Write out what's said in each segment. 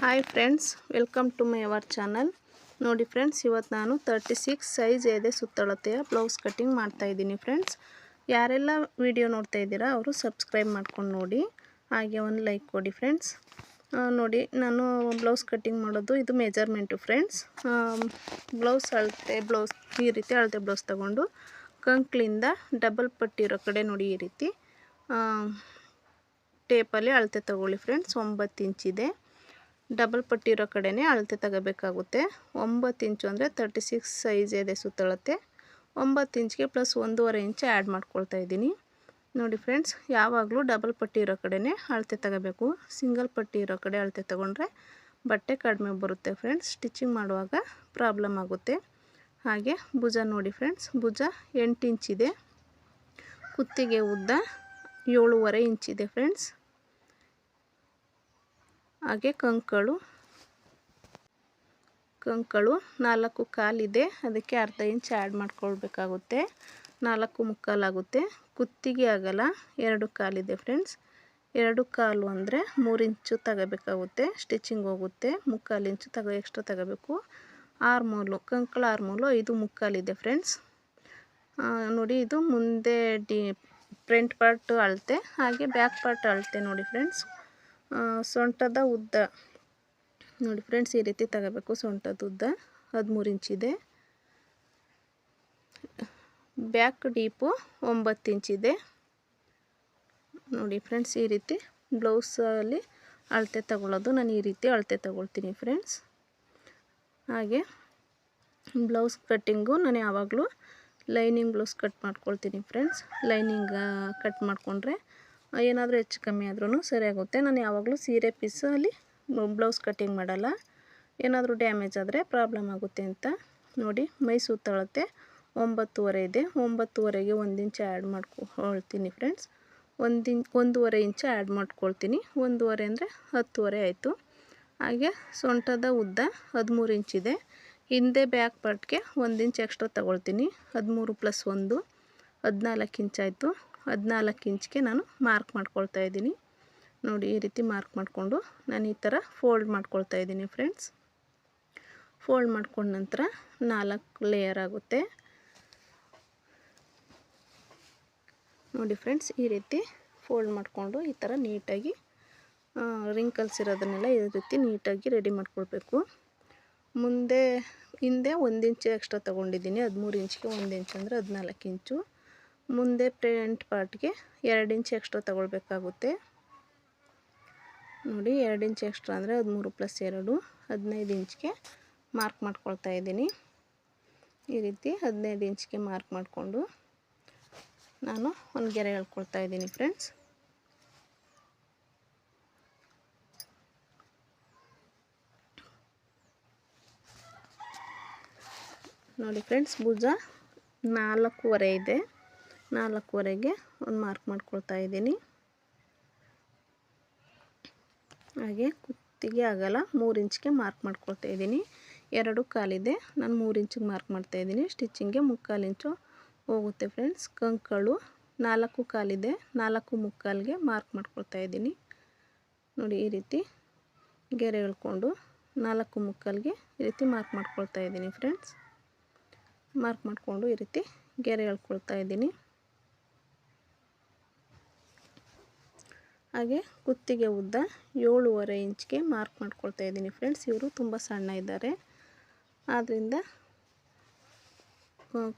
Hi friends welcome to my our channel ನೋಡಿ friends ಇವತ್ತು ನಾನು ತರ್ಟಿ ಸಿಕ್ಸ್ ಸೈಜ್ ಎದೆ ಸುತ್ತಳತೆಯ ಬ್ಲೌಸ್ ಕಟ್ಟಿಂಗ್ ಮಾಡ್ತಾಯಿದ್ದೀನಿ ಫ್ರೆಂಡ್ಸ್ ಯಾರೆಲ್ಲ ವಿಡಿಯೋ ನೋಡ್ತಾ ಇದ್ದೀರಾ, ಅವರು ಸಬ್ಸ್ಕ್ರೈಬ್ ಮಾಡ್ಕೊಂಡು ನೋಡಿ. ಹಾಗೆ ಒಂದು ಲೈಕ್ ಕೊಡಿ ಫ್ರೆಂಡ್ಸ್ ನೋಡಿ, ನಾನು ಬ್ಲೌಸ್ ಕಟ್ಟಿಂಗ್ ಮಾಡೋದು, ಇದು ಮೆಜರ್ಮೆಂಟು ಫ್ರೆಂಡ್ಸ್ ಬ್ಲೌಸ್ ಅಳತೆ ಬ್ಲೌಸ್ ಈ ರೀತಿ ಅಳತೆ ಬ್ಲೌಸ್ ತಗೊಂಡು, ಕಂಕ್ಲಿಂದ ಡಬಲ್ ಪಟ್ಟಿ ಇರೋ ಕಡೆ ನೋಡಿ ಈ ರೀತಿ. ಟೇಪಲ್ಲಿ ಅಳತೆ ತಗೊಳ್ಳಿ ಫ್ರೆಂಡ್ಸ್ ಒಂಬತ್ತು ಇಂಚಿದೆ ಡಬಲ್ ಪಟ್ಟಿ ಇರೋ ಕಡೆನೇ ಅಳತೆ ತಗೋಬೇಕಾಗುತ್ತೆ. ಒಂಬತ್ತು ಇಂಚು ಅಂದರೆ ತರ್ಟಿ ಸಿಕ್ಸ್ ಸೈಜ್ ಇದೆ ಸುತ್ತಳತೆ. ಒಂಬತ್ತು ಇಂಚ್ಗೆ ಪ್ಲಸ್ ಒಂದೂವರೆ ಇಂಚು ಆ್ಯಡ್ ಮಾಡ್ಕೊಳ್ತಾ ಇದ್ದೀನಿ. ನೋಡಿ ಫ್ರೆಂಡ್ಸ್ ಯಾವಾಗಲೂ ಡಬಲ್ ಪಟ್ಟಿ ಇರೋ ಕಡೆನೇ ಅಳತೆ ತಗೋಬೇಕು. ಸಿಂಗಲ್ ಪಟ್ಟಿ ಇರೋ ಕಡೆ ಅಳತೆ ತೊಗೊಂಡ್ರೆ ಬಟ್ಟೆ ಕಡಿಮೆ ಬರುತ್ತೆ ಫ್ರೆಂಡ್ಸ್ ಸ್ಟಿಚಿಂಗ್ ಮಾಡುವಾಗ ಪ್ರಾಬ್ಲಮ್ ಆಗುತ್ತೆ. ಹಾಗೆ ಭುಜ ನೋಡಿ ಫ್ರೆಂಡ್ಸ್ ಭುಜ ಎಂಟು ಇಂಚಿದೆ ಕುತ್ತಿಗೆ ಉದ್ದ ಏಳೂವರೆ ಇಂಚಿದೆ ಫ್ರೆಂಡ್ಸ್ ಹಾಗೆ ಕಂಕಳು. ಕಂಕಳು ನಾಲ್ಕು ಕಾಲಿದೆ. ಅದಕ್ಕೆ ಅರ್ಧ ಇಂಚ್ ಆ್ಯಡ್ ಮಾಡ್ಕೊಳ್ಬೇಕಾಗುತ್ತೆ. ನಾಲ್ಕು ಮುಕ್ಕಾಲಾಗುತ್ತೆ. ಕುತ್ತಿಗೆ ಆಗಲ್ಲ. ಎರಡು ಕಾಲಿದೆ ಫ್ರೆಂಡ್ಸ್ ಎರಡು ಕಾಲು ಅಂದರೆ ಮೂರು ಇಂಚು ತಗೋಬೇಕಾಗುತ್ತೆ. ಸ್ಟಿಚಿಂಗ್ ಹೋಗುತ್ತೆ. ಮುಕ್ಕಾಲು ಇಂಚು ತಗೋ ಎಕ್ಸ್ಟ್ರಾ ತಗೋಬೇಕು. ಆರ್ಮೂಲು ಕಂಕಳ ಆರ್ಮೂಲು ಐದು ಮುಕ್ಕಾಲಿದೆ ಫ್ರೆಂಡ್ಸ್ ನೋಡಿ, ಇದು ಮುಂದೆ ಡಿ ಫ್ರಂಟ್ ಪಾರ್ಟ್ ಅಳತೆ. ಹಾಗೆ ಬ್ಯಾಕ್ ಪಾರ್ಟ್ ಅಳತೆ ನೋಡಿ ಫ್ರೆಂಡ್ಸ್ ಸೊಂಟದ ಉದ್ದ. ನೋಡಿ ಫ್ರೆಂಡ್ಸ್ ಈ ರೀತಿ ತಗೋಬೇಕು ಸೊಂಟದ ಉದ್ದ. ಹದಿಮೂರು ಇಂಚಿದೆ ಬ್ಯಾಕ್ ಡೀಪು ಒಂಬತ್ತು ಇಂಚಿದೆ ನೋಡಿ ಫ್ರೆಂಡ್ಸ್ ಈ ರೀತಿ ಬ್ಲೌಸಲ್ಲಿ ಅಳತೆ ತಗೊಳ್ಳೋದು. ನಾನು ಈ ರೀತಿ ಅಳತೆ ತಗೊಳ್ತೀನಿ ಫ್ರೆಂಡ್ಸ್ ಹಾಗೆ ಬ್ಲೌಸ್ ಕಟ್ಟಿಂಗು ನಾನು ಯಾವಾಗಲೂ ಲೈನಿಂಗ್ ಬ್ಲೌಸ್ ಕಟ್ ಮಾಡ್ಕೊಳ್ತೀನಿ ಫ್ರೆಂಡ್ಸ್ ಲೈನಿಂಗ್ ಕಟ್ ಮಾಡಿಕೊಂಡ್ರೆ ಏನಾದರೂ ಹೆಚ್ಚು ಕಮ್ಮಿ ಆದ್ರೂ ಸರಿಯಾಗುತ್ತೆ. ನಾನು ಯಾವಾಗಲೂ ಸೀರೆ ಪೀಸಲ್ಲಿ ಬ್ಲೌಸ್ ಕಟ್ಟಿಂಗ್ ಮಾಡಲ್ಲ. ಏನಾದರೂ ಡ್ಯಾಮೇಜ್ ಆದರೆ ಪ್ರಾಬ್ಲಮ್ ಆಗುತ್ತೆ ಅಂತ ನೋಡಿ. ಮೈ ಸುತ್ತಳತೆ ಒಂಬತ್ತುವರೆ ಇದೆ. ಒಂಬತ್ತುವರೆಗೆ ಒಂದು ಇಂಚು ಆ್ಯಡ್ ಮಾಡ್ಕೊಳ್ತೀನಿ ಫ್ರೆಂಡ್ಸ್ ಒಂದು ಇಂಚ್ ಒಂದೂವರೆ ಇಂಚ್ ಆ್ಯಡ್ ಮಾಡ್ಕೊಳ್ತೀನಿ. ಒಂದೂವರೆ ಅಂದರೆ ಹತ್ತುವರೆ ಆಯಿತು. ಹಾಗೆ ಸೊಂಟದ ಉದ್ದ ಹದಿಮೂರು ಇಂಚಿದೆ ಹಿಂದೆ ಬ್ಯಾಕ್ ಪಾರ್ಟ್ಗೆ ಒಂದು ಇಂಚ್ ಎಕ್ಸ್ಟ್ರಾ ತಗೊಳ್ತೀನಿ. ಹದಿಮೂರು ಪ್ಲಸ್ ಒಂದು, ಹದಿನಾಲ್ಕು ಇಂಚಾಯಿತು ಹದಿನಾಲ್ಕು ಇಂಚ್ಗೆ ನಾನು ಮಾರ್ಕ್ ಮಾಡ್ಕೊಳ್ತಾ ಇದ್ದೀನಿ. ನೋಡಿ, ಈ ರೀತಿ ಮಾರ್ಕ್ ಮಾಡಿಕೊಂಡು ನಾನು ಈ ಥರ ಫೋಲ್ಡ್ ಮಾಡ್ಕೊಳ್ತಾ ಇದ್ದೀನಿ ಫ್ರೆಂಡ್ಸ್. ಫೋಲ್ಡ್ ಮಾಡ್ಕೊಂಡ ನಂತರ ನಾಲ್ಕು ಲೇಯರ್ ಆಗುತ್ತೆ. ನೋಡಿ ಫ್ರೆಂಡ್ಸ್, ಈ ರೀತಿ ಫೋಲ್ಡ್ ಮಾಡಿಕೊಂಡು ಈ ಥರ ನೀಟಾಗಿ ರಿಂಕಲ್ಸ್ ಇರೋದನ್ನೆಲ್ಲ ಈ ರೀತಿ ನೀಟಾಗಿ ರೆಡಿ ಮಾಡ್ಕೊಳ್ಬೇಕು. ಮುಂದೆ, ಹಿಂದೆ ಒಂದು ಇಂಚು ಎಕ್ಸ್ಟ್ರಾ ತೊಗೊಂಡಿದ್ದೀನಿ. ಹದಿಮೂರು ಇಂಚ್ಗೆ ಒಂದು ಇಂಚು ಅಂದರೆ ಹದಿನಾಲ್ಕು ಇಂಚು. ಮುಂದೆ ಪ್ರಿಂಟ್ ಪಾರ್ಟ್ಗೆ ಎರಡು ಇಂಚ್ ಎಕ್ಸ್ಟ್ರಾ ತಗೊಳ್ಬೇಕಾಗುತ್ತೆ. ನೋಡಿ, ಎರಡು ಇಂಚ್ ಎಕ್ಸ್ಟ್ರಾ ಅಂದರೆ ಹದಿಮೂರು ಪ್ಲಸ್ ಎರಡು, ಹದಿನೈದು ಇಂಚ್ಗೆ ಮಾರ್ಕ್ ಮಾಡ್ಕೊಳ್ತಾ ಇದ್ದೀನಿ. ಈ ರೀತಿ ಹದಿನೈದು ಇಂಚ್ಗೆ ಮಾರ್ಕ್ ಮಾಡಿಕೊಂಡು ನಾನು ಒಂದು ಗೆರೆ ಹೇಳ್ಕೊಳ್ತಾ ಇದ್ದೀನಿ ಫ್ರೆಂಡ್ಸ್ ನೋಡಿ ಫ್ರೆಂಡ್ಸ್ ಭುಜ ನಾಲ್ಕೂವರೆ ಇದೆ. ನಾಲ್ಕೂವರೆಗೆ ಒಂದು ಮಾರ್ಕ್ ಮಾಡ್ಕೊಳ್ತಾ ಇದ್ದೀನಿ. ಹಾಗೆ ಕುತ್ತಿಗೆ ಆಗಲ್ಲ, ಮೂರು ಇಂಚ್ಗೆ ಮಾರ್ಕ್ ಮಾಡ್ಕೊಳ್ತಾ ಇದ್ದೀನಿ. ಎರಡು ಕಾಲಿದೆ, ನಾನು ಮೂರು ಇಂಚಿಗೆ ಮಾರ್ಕ್ ಮಾಡ್ತಾ ಇದ್ದೀನಿ. ಸ್ಟಿಚ್ಚಿಂಗ್ಗೆ ಮುಕ್ಕಾಲು ಇಂಚು ಹೋಗುತ್ತೆ ಫ್ರೆಂಡ್ಸ್. ಕಂಕಳು ನಾಲ್ಕು ಕಾಲಿದೆ, ನಾಲ್ಕು ಮುಕ್ಕಾಲಿಗೆ ಮಾರ್ಕ್ ಮಾಡ್ಕೊಳ್ತಾ ಇದ್ದೀನಿ. ನೋಡಿ, ಈ ರೀತಿ ಗೆರೆ ಎಳ್ಕೊಂಡು ನಾಲ್ಕು ಮುಕ್ಕಾಲಿಗೆ ಈ ರೀತಿ ಮಾರ್ಕ್ ಮಾಡ್ಕೊಳ್ತಾ ಇದ್ದೀನಿ ಫ್ರೆಂಡ್ಸ್. ಮಾರ್ಕ್ ಮಾಡಿಕೊಂಡು ಈ ರೀತಿ ಗೆರೆ ಎಳ್ಕೊಳ್ತಾ ಇದ್ದೀನಿ. ಹಾಗೆ ಕುತ್ತಿಗೆ ಉದ್ದ ಏಳುವರೆ ಇಂಚ್ಗೆ ಮಾರ್ಕ್ ಮಾಡ್ಕೊಳ್ತಾ ಇದ್ದೀನಿ ಫ್ರೆಂಡ್ಸ್ ಇವರು ತುಂಬ ಸಣ್ಣ ಇದ್ದಾರೆ. ಆದ್ದರಿಂದ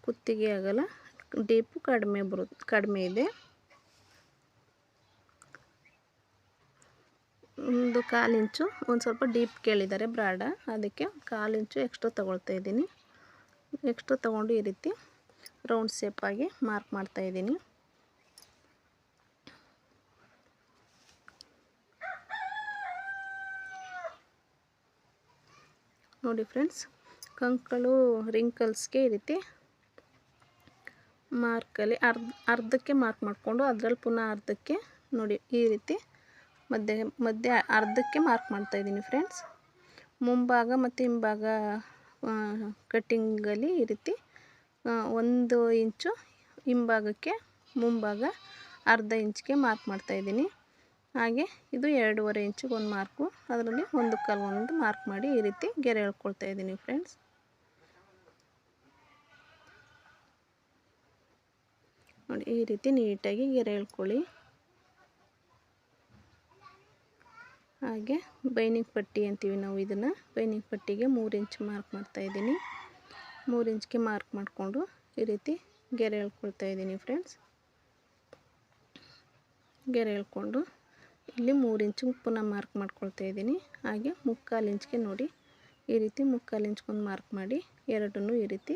ಕುತ್ತಿಗೆ ಆಗಲ್ಲ ಡೀಪು ಕಡಿಮೆ ಬರು, ಕಡಿಮೆ ಇದೆ. ಒಂದು ಕಾಲು ಇಂಚು, ಒಂದು ಸ್ವಲ್ಪ ಡೀಪ್ ಕೇಳಿದ್ದಾರೆ ಬ್ರಾಡ. ಅದಕ್ಕೆ ಕಾಲು ಇಂಚು ಎಕ್ಸ್ಟ್ರಾ ತೊಗೊಳ್ತಾ ಇದ್ದೀನಿ. ಎಕ್ಸ್ಟ್ರಾ ತೊಗೊಂಡು ಈ ರೀತಿ ರೌಂಡ್ ಶೇಪಾಗಿ ಮಾರ್ಕ್ ಮಾಡ್ತಾಯಿದ್ದೀನಿ ನೋಡಿ ಫ್ರೆಂಡ್ಸ್, ಕಂಕಳು ರಿಂಕಲ್ಸ್ಗೆ ಈ ರೀತಿ ಮಾರ್ಕಲ್ಲಿ ಅರ್ಧ, ಅರ್ಧಕ್ಕೆ ಮಾರ್ಕ್ ಮಾಡಿಕೊಂಡು ಅದರಲ್ಲಿ ಪುನಃ ಅರ್ಧಕ್ಕೆ ನೋಡಿ ಈ ರೀತಿ ಮಧ್ಯೆ ಮಧ್ಯೆ ಅರ್ಧಕ್ಕೆ ಮಾರ್ಕ್ ಮಾಡ್ತಾಯಿದ್ದೀನಿ ಫ್ರೆಂಡ್ಸ್ ಮುಂಭಾಗ ಮತ್ತು ಹಿಂಭಾಗ ಕಟ್ಟಿಂಗಲ್ಲಿ ಈ ರೀತಿ ಒಂದು ಇಂಚು ಹಿಂಭಾಗಕ್ಕೆ ಮುಂಭಾಗ ಅರ್ಧ ಇಂಚ್ಗೆ ಮಾರ್ಕ್ ಮಾಡ್ತಾಯಿದ್ದೀನಿ ಹಾಗೆ ಇದು ಎರಡೂವರೆ ಇಂಚಿಗೆ ಒಂದು ಮಾರ್ಕು. ಅದರಲ್ಲಿ ಒಂದು ಕಾಲು ಒಂದು ಮಾರ್ಕ್ ಮಾಡಿ ಈ ರೀತಿ ಗೆರೆ ಎಳ್ಕೊಳ್ತಾ ಇದ್ದೀನಿ ಫ್ರೆಂಡ್ಸ್. ನೋಡಿ, ಈ ರೀತಿ ನೀಟಾಗಿ ಗೆರೆ ಎಳ್ಕೊಳ್ಳಿ. ಹಾಗೆ ಬೈನಿಂಗ್ ಪಟ್ಟಿ ಅಂತೀವಿ ನಾವು ಇದನ್ನು. ಬೈನಿಂಗ್ ಪಟ್ಟಿಗೆ ಮೂರು ಇಂಚ್ ಮಾರ್ಕ್ ಮಾಡ್ತಾ ಇದ್ದೀನಿ. ಮೂರು ಇಂಚ್ಗೆ ಮಾರ್ಕ್ ಮಾಡಿಕೊಂಡು ಈ ರೀತಿ ಗೆರೆ ಎಳ್ಕೊಳ್ತಾ ಇದ್ದೀನಿ ಫ್ರೆಂಡ್ಸ್. ಗೆರೆ ಎಳ್ಕೊಂಡು ಇಲ್ಲಿ ಮೂರು ಇಂಚು ಪುನಃ ಮಾರ್ಕ್ ಮಾಡ್ಕೊಳ್ತಾ ಇದ್ದೀನಿ. ಹಾಗೆ ಮುಕ್ಕಾಲು ಇಂಚ್ಗೆ ನೋಡಿ. ಈ ರೀತಿ ಮುಕ್ಕಾಲು ಇಂಚ್ಗೊಂದು ಮಾರ್ಕ್ ಮಾಡಿ ಎರಡನ್ನೂ ಈ ರೀತಿ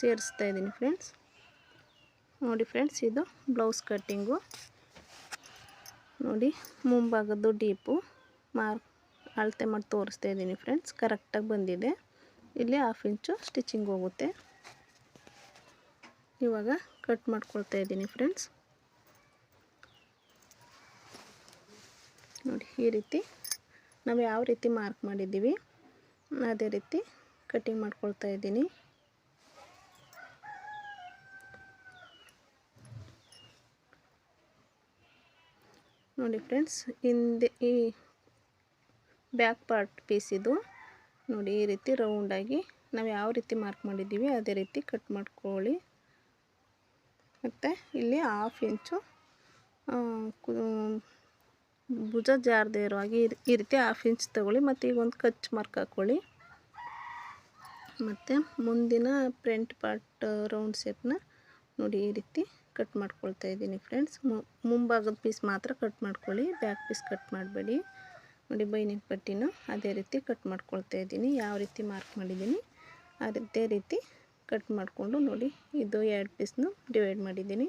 ಸೇರಿಸ್ತಾ ಇದ್ದೀನಿ ಫ್ರೆಂಡ್ಸ್ ನೋಡಿ ಫ್ರೆಂಡ್ಸ್ ಇದು ಬ್ಲೌಸ್ ಕಟ್ಟಿಂಗು ನೋಡಿ ಮುಂಭಾಗದ್ದು ಡೀಪು ಮಾರ್ಕ್ ಅಳತೆ ಮಾಡಿ ತೋರಿಸ್ತಾ ಇದ್ದೀನಿ ಫ್ರೆಂಡ್ಸ್ ಕರೆಕ್ಟಾಗಿ ಬಂದಿದೆ. ಇಲ್ಲಿ ಹಾಫ್ ಇಂಚು ಸ್ಟಿಚಿಂಗ್ ಹೋಗುತ್ತೆ. ಇವಾಗ ಕಟ್ ಮಾಡ್ಕೊಳ್ತಾ ಇದ್ದೀನಿ ಫ್ರೆಂಡ್ಸ್ ನೋಡಿ ಈ ರೀತಿ ನಾವು ಯಾವ ರೀತಿ ಮಾರ್ಕ್ ಮಾಡಿದ್ದೀವಿ, ಅದೇ ರೀತಿ ಕಟ್ಟಿಂಗ್ ಮಾಡ್ಕೊಳ್ತಾ ಇದ್ದೀನಿ. ನೋಡಿ ಫ್ರೆಂಡ್ಸ್ ಹಿಂದೆ ಈ ಬ್ಯಾಕ್ ಪಾರ್ಟ್ ಪೀಸ್ ನೋಡಿ ಈ ರೀತಿ ರೌಂಡಾಗಿ ನಾವು ಯಾವ ರೀತಿ ಮಾರ್ಕ್ ಮಾಡಿದ್ದೀವಿ, ಅದೇ ರೀತಿ ಕಟ್ ಮಾಡ್ಕೊಳ್ಳಿ. ಮತ್ತು ಇಲ್ಲಿ ಹಾಫ್ ಇಂಚು ಭುಜ ಜಾರದೇ ಇರೋ ಹಾಗೆ ಈ ರೀತಿ ಹಾಫ್ ಇಂಚ್ ತೊಗೊಳ್ಳಿ, ಮತ್ತು ಈಗ ಒಂದು ಕಚ್ ಮಾರ್ಕ್ ಹಾಕ್ಕೊಳ್ಳಿ ಮತ್ತು ಮುಂದಿನ ಪ್ರಿಂಟ್ ಪಾರ್ಟ್ ರೌಂಡ್ ಶೇಪ್ನ ನೋಡಿ ಈ ರೀತಿ ಕಟ್ ಮಾಡ್ಕೊಳ್ತಾ ಇದ್ದೀನಿ ಫ್ರೆಂಡ್ಸ್ ಮುಂಭಾಗದ ಪೀಸ್ ಮಾತ್ರ ಕಟ್ ಮಾಡ್ಕೊಳ್ಳಿ ಬ್ಯಾಕ್ ಪೀಸ್ ಕಟ್ ಮಾಡಬೇಡಿ. ನೋಡಿ ಬೈನಿಂಗ್ ಪಟ್ಟಿನ ಅದೇ ರೀತಿ ಕಟ್ ಮಾಡ್ಕೊಳ್ತಾ ಇದ್ದೀನಿ, ಯಾವ ರೀತಿ ಮಾರ್ಕ್ ಮಾಡಿದ್ದೀನಿ ಅದೇ ರೀತಿ ಕಟ್ ಮಾಡಿಕೊಂಡು ನೋಡಿ ಇದು ಎರಡು ಪೀಸ್ನು ಡಿವೈಡ್ ಮಾಡಿದ್ದೀನಿ.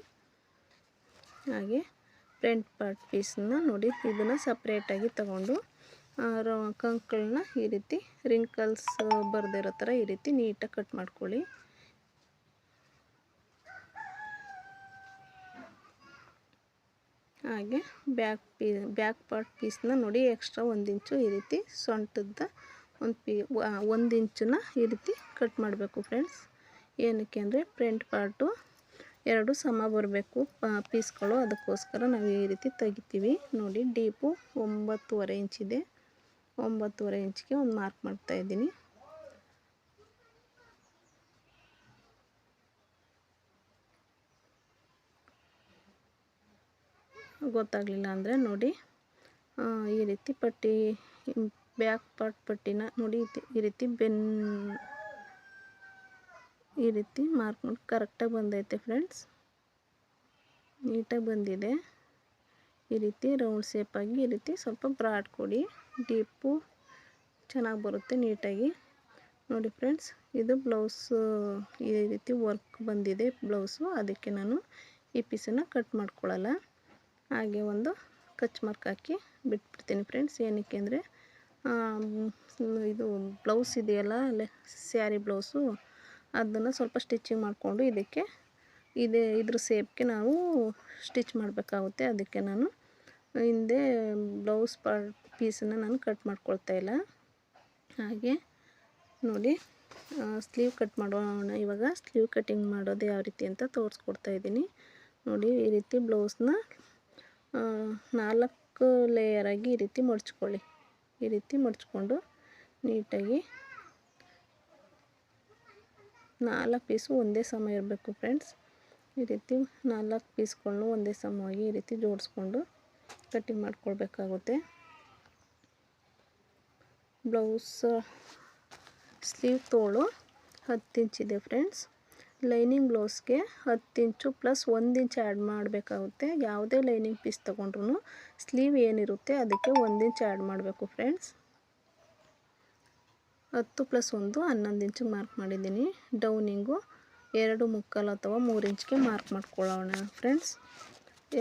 ಹಾಗೆ ಫ್ರಂಟ್ ಪಾರ್ಟ್ ಪೀಸನ್ನ ನೋಡಿ, ಇದನ್ನು ಸಪ್ರೇಟಾಗಿ ತಗೊಂಡು ಕಂಕಳನ್ನ ಈ ರೀತಿ ರಿಂಕಲ್ಸ್ ಬರ್ದಿರೋ ಥರ ಈ ರೀತಿ ನೀಟಾಗಿ ಕಟ್ ಮಾಡ್ಕೊಳ್ಳಿ. ಹಾಗೆ ಬ್ಯಾಕ್ ಪೀ ಬ್ಯಾಕ್ ಪಾರ್ಟ್ ಪೀಸ್ನ ನೋಡಿ ಎಕ್ಸ್ಟ್ರಾ ಒಂದು ಇಂಚು ಈ ರೀತಿ ಸೊಂಟದ ಒಂದು ಪೀ ಒಂದು ಇಂಚನ್ನ ಈ ರೀತಿ ಕಟ್ ಮಾಡಬೇಕು ಫ್ರೆಂಡ್ಸ್ ಏನಕ್ಕೆ ಅಂದರೆ ಫ್ರಂಟ್ ಪಾರ್ಟು ಎರಡು ಸಮ ಬರಬೇಕು. ಪೀಸ್ಗಳು. ಅದಕ್ಕೋಸ್ಕರ ನಾವು ಈ ರೀತಿ ತೆಗಿತೀವಿ. ನೋಡಿ, ಡೀಪು ಒಂಬತ್ತುವರೆ ಇಂಚಿದೆ ಒಂಬತ್ತುವರೆ ಇಂಚಿಗೆ ಒಂದು ಮಾರ್ಕ್ ಮಾಡ್ತಾ ಇದ್ದೀನಿ. ಗೊತ್ತಾಗಲಿಲ್ಲ ಅಂದರೆ ನೋಡಿ ಈ ರೀತಿ ಪಟ್ಟಿ, ಬ್ಯಾಕ್ ಪಾರ್ಟ್ ಪಟ್ಟಿನ ನೋಡಿ, ಈ ರೀತಿ ಬೆನ್ ಈ ರೀತಿ ಮಾರ್ಕ್ ಮಾಡಿ ಕರೆಕ್ಟಾಗಿ ಬಂದೈತೆ ಫ್ರೆಂಡ್ಸ್ ನೀಟಾಗಿ ಬಂದಿದೆ. ಈ ರೀತಿ ರೌಂಡ್ ಶೇಪಾಗಿ ಈ ರೀತಿ ಸ್ವಲ್ಪ ಬ್ರಾಡ್ ಕೊಡಿ. ಡೀಪು ಚೆನ್ನಾಗಿ ಬರುತ್ತೆ ನೀಟಾಗಿ. ನೋಡಿ ಫ್ರೆಂಡ್ಸ್ ಇದು ಬ್ಲೌಸು ಈ ರೀತಿ ವರ್ಕ್ ಬಂದಿದೆ ಬ್ಲೌಸು ಅದಕ್ಕೆ ನಾನು ಈ ಪೀಸನ್ನು ಕಟ್ ಮಾಡ್ಕೊಳ್ಳಲ್ಲ. ಹಾಗೆ ಒಂದು ಕಚ್ ಮಾರ್ಕ್ ಹಾಕಿ ಬಿಟ್ಬಿಡ್ತೀನಿ ಫ್ರೆಂಡ್ಸ್ ಏನಕ್ಕೆ ಅಂದರೆ ಇದು ಬ್ಲೌಸ್ ಇದೆಯಲ್ಲ ಅಲ್ಲೇ ಸ್ಯಾರಿ ಬ್ಲೌಸು ಅದನ್ನು ಸ್ವಲ್ಪ ಸ್ಟಿಚಿಂಗ್ ಮಾಡಿಕೊಂಡು ಇದಕ್ಕೆ ಇದೇ ಇದ್ರ ಸೇಪ್ಗೆ ನಾವು ಸ್ಟಿಚ್ ಮಾಡಬೇಕಾಗುತ್ತೆ. ಅದಕ್ಕೆ ನಾನು ಹಿಂದೆ ಬ್ಲೌಸ್ ಪಾರ್ ಪೀಸನ್ನು ನಾನು ಕಟ್ ಮಾಡ್ಕೊಳ್ತಾ ಇಲ್ಲ. ಹಾಗೆ ನೋಡಿ ಸ್ಲೀವ್ ಕಟ್ ಮಾಡೋಣ. ಇವಾಗ ಸ್ಲೀವ್ ಕಟ್ಟಿಂಗ್ ಮಾಡೋದು ಯಾವ ರೀತಿ ಅಂತ ತೋರಿಸ್ಕೊಡ್ತಾ ಇದ್ದೀನಿ. ನೋಡಿ, ಈ ರೀತಿ ಬ್ಲೌಸ್ನ ನಾಲ್ಕು ಲೇಯರಾಗಿ ಈ ರೀತಿ ಮಡ್ಚ್ಕೊಳ್ಳಿ. ಈ ರೀತಿ ಮಡ್ಚ್ಕೊಂಡು ನೀಟಾಗಿ ನಾಲ್ಕು ಪೀಸು ಒಂದೇ ಸಮ ಇರಬೇಕು ಫ್ರೆಂಡ್ಸ್ ಈ ರೀತಿ ನಾಲ್ಕು ಪೀಸ್ಗಳನ್ನು ಒಂದೇ ಸಮವಾಗಿ ಈ ರೀತಿ ಜೋಡಿಸ್ಕೊಂಡು ಕಟ್ಟಿಂಗ್ ಮಾಡ್ಕೊಳ್ಬೇಕಾಗುತ್ತೆ. ಬ್ಲೌಸ್, ಸ್ಲೀವ್ ತೋಳು ಹತ್ತು ಇಂಚಿದೆ ಫ್ರೆಂಡ್ಸ್ ಲೈನಿಂಗ್ ಬ್ಲೌಸ್ಗೆ ಹತ್ತು ಇಂಚು ಪ್ಲಸ್ ಒಂದು ಇಂಚ್ ಆ್ಯಡ್ ಮಾಡಬೇಕಾಗುತ್ತೆ. ಯಾವುದೇ ಲೈನಿಂಗ್ ಪೀಸ್ ತೊಗೊಂಡ್ರು ಸ್ಲೀವ್ ಏನಿರುತ್ತೆ ಅದಕ್ಕೆ ಒಂದು ಇಂಚ್ ಆ್ಯಡ್ ಮಾಡಬೇಕು ಫ್ರೆಂಡ್ಸ್ ಹತ್ತು ಪ್ಲಸ್ ಒಂದು ಹನ್ನೊಂದು ಇಂಚಿಗೆ ಮಾರ್ಕ್ ಮಾಡಿದ್ದೀನಿ. ಡೌನಿಂಗು ಎರಡು ಮುಕ್ಕಾಲು ಅಥವಾ ಮೂರು ಇಂಚ್ಗೆ ಮಾರ್ಕ್ ಮಾಡ್ಕೊಳ್ಳೋಣ ಫ್ರೆಂಡ್ಸ್.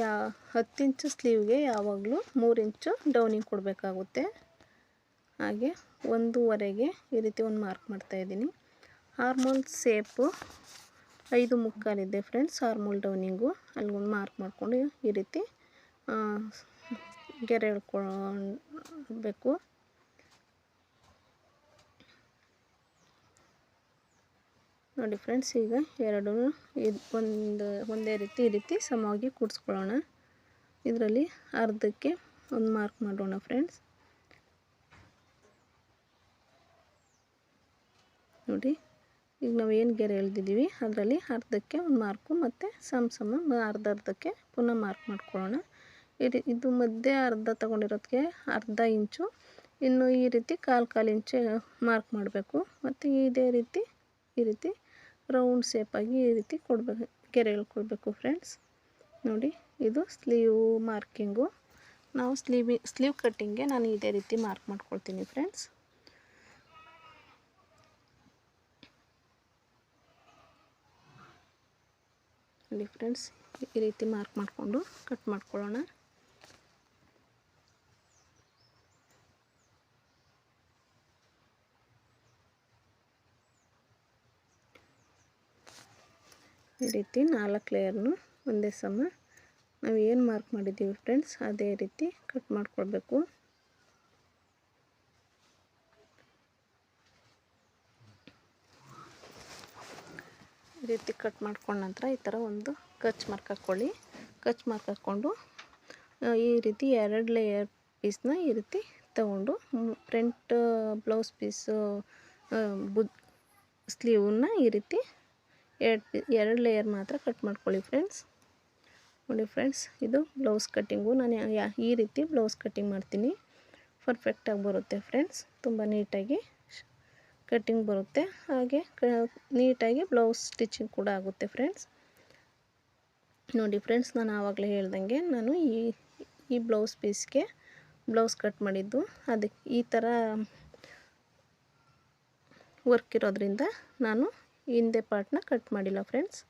ಯಾ, ಹತ್ತು ಇಂಚು ಸ್ಲೀವ್ಗೆ ಯಾವಾಗಲೂ ಮೂರು ಇಂಚು ಡೌನಿಂಗ್ ಕೊಡಬೇಕಾಗುತ್ತೆ. ಹಾಗೆ ಒಂದೂವರೆಗೆ ಈ ರೀತಿ ಒಂದು ಮಾರ್ಕ್ ಮಾಡ್ತಾಯಿದ್ದೀನಿ ಹಾರ್ಮೋಲ್ ಸೇಪು ಐದು ಮುಕ್ಕಾಲಿದೆ ಫ್ರೆಂಡ್ಸ್, ಹಾರ್ಮೋಲ್ ಡೌನಿಂಗು. ಅಲ್ಲಿಗೊಂದು ಮಾರ್ಕ್ ಮಾಡಿಕೊಂಡು ಈ ರೀತಿ ಗೆರೆ ಎಳ್ಕೊಳ್ಬೇಕು. ನೋಡಿ ಫ್ರೆಂಡ್ಸ್, ಈಗ ಎರಡು ಇದು ಒಂದು, ಒಂದೇ ರೀತಿ, ಈ ರೀತಿ ಸಮವಾಗಿ ಕೂಡಿಸ್ಕೊಳ್ಳೋಣ. ಇದರಲ್ಲಿ ಅರ್ಧಕ್ಕೆ ಒಂದು ಮಾರ್ಕ್ ಮಾಡೋಣ ಫ್ರೆಂಡ್ಸ್. ನೋಡಿ, ಈಗ ನಾವು ಏನು ಗೆರೆ ಎಳೆದಿದ್ದೀವಿ, ಅದರಲ್ಲಿ ಅರ್ಧಕ್ಕೆ ಒಂದು ಮಾರ್ಕು ಮತ್ತು ಸಮ ಸಮ ಅರ್ಧ ಅರ್ಧಕ್ಕೆ ಪುನಃ ಮಾರ್ಕ್ ಮಾಡ್ಕೊಳ್ಳೋಣ. ಇದು ಇದು ಮಧ್ಯೆ ಅರ್ಧ ತೊಗೊಂಡಿರೋದಕ್ಕೆ ಅರ್ಧ ಇಂಚು. ಇನ್ನು ಈ ರೀತಿ ಕಾಲು ಕಾಲು ಇಂಚು ಮಾರ್ಕ್ ಮಾಡಬೇಕು. ಮತ್ತು ಇದೇ ರೀತಿ, ಈ ರೀತಿ ರೌಂಡ್ ಶೇಪಾಗಿ ಈ ರೀತಿ ಕೊಡಬೇಕು ಗೆರೆಗಳು ಕೊಡಬೇಕು ಫ್ರೆಂಡ್ಸ್ ನೋಡಿ, ಇದು ಸ್ಲೀವ್ ಮಾರ್ಕಿಂಗು ನಾವು ಸ್ಲೀವಿ ಸ್ಲೀವ್ ಕಟ್ಟಿಂಗ್ಗೆ ನಾನು ಇದೇ ರೀತಿ ಮಾರ್ಕ್ ಮಾಡ್ಕೊಳ್ತೀನಿ ಫ್ರೆಂಡ್ಸ್ ನೋಡಿ ಫ್ರೆಂಡ್ಸ್ ಈ ರೀತಿ ಮಾರ್ಕ್ ಮಾಡಿಕೊಂಡು ಕಟ್ ಮಾಡ್ಕೊಳ್ಳೋಣ. ಈ ರೀತಿ ನಾಲ್ಕು ಲೇಯರ್ನು ಒಂದೇ ಸಮ. ನಾವು ಏನು ಮಾರ್ಕ್ ಮಾಡಿದ್ದೀವಿ ಫ್ರೆಂಡ್ಸ್ ಅದೇ ರೀತಿ ಕಟ್ ಮಾಡ್ಕೊಳ್ಬೇಕು. ಈ ರೀತಿ ಕಟ್ ಮಾಡ್ಕೊಂಡ ನಂತರ ಈ ಥರ ಒಂದು ಕಚ್ ಮಾರ್ಕ್ ಹಾಕ್ಕೊಳ್ಳಿ ಕಚ್ ಮಾರ್ಕ್ ಹಾಕ್ಕೊಂಡು ಈ ರೀತಿ ಎರಡು ಲೇಯರ್ ಪೀಸ್ನ ಈ ರೀತಿ ತಗೊಂಡು ಫ್ರಂಟ್ ಬ್ಲೌಸ್ ಪೀಸು ಬುದ್ ಸ್ಲೀವನ್ನ ಈ ರೀತಿ ಎರಡು ಎರಡು ಲೇಯರ್ ಮಾತ್ರ ಕಟ್ ಮಾಡ್ಕೊಳ್ಳಿ ಫ್ರೆಂಡ್ಸ್ ನೋಡಿ ಫ್ರೆಂಡ್ಸ್ ಇದು ಬ್ಲೌಸ್ ಕಟ್ಟಿಂಗು ನಾನು ಈ ರೀತಿ ಬ್ಲೌಸ್ ಕಟ್ಟಿಂಗ್ ಮಾಡ್ತೀನಿ. ಪರ್ಫೆಕ್ಟಾಗಿ ಬರುತ್ತೆ ಫ್ರೆಂಡ್ಸ್ ತುಂಬ ನೀಟಾಗಿ ಕಟ್ಟಿಂಗ್ ಬರುತ್ತೆ. ಹಾಗೆ ನೀಟಾಗಿ ಬ್ಲೌಸ್ ಸ್ಟಿಚಿಂಗ್ ಕೂಡ ಆಗುತ್ತೆ ಫ್ರೆಂಡ್ಸ್ ನೋಡಿ ಫ್ರೆಂಡ್ಸ್ ನಾನು ಆವಾಗಲೇ ಹೇಳ್ದಂಗೆ ನಾನು ಈ ಈ ಬ್ಲೌಸ್ ಪೀಸ್ಗೆ ಬ್ಲೌಸ್ ಕಟ್ ಮಾಡಿದ್ದು. ಅದಕ್ಕೆ ಈ ಥರ ವರ್ಕ್ ಇರೋದ್ರಿಂದ ನಾನು ಹಿಂದೆ ಪಾರ್ಟ್ನ ಕಟ್ ಮಾಡಿಲ್ಲ ಫ್ರೆಂಡ್ಸ್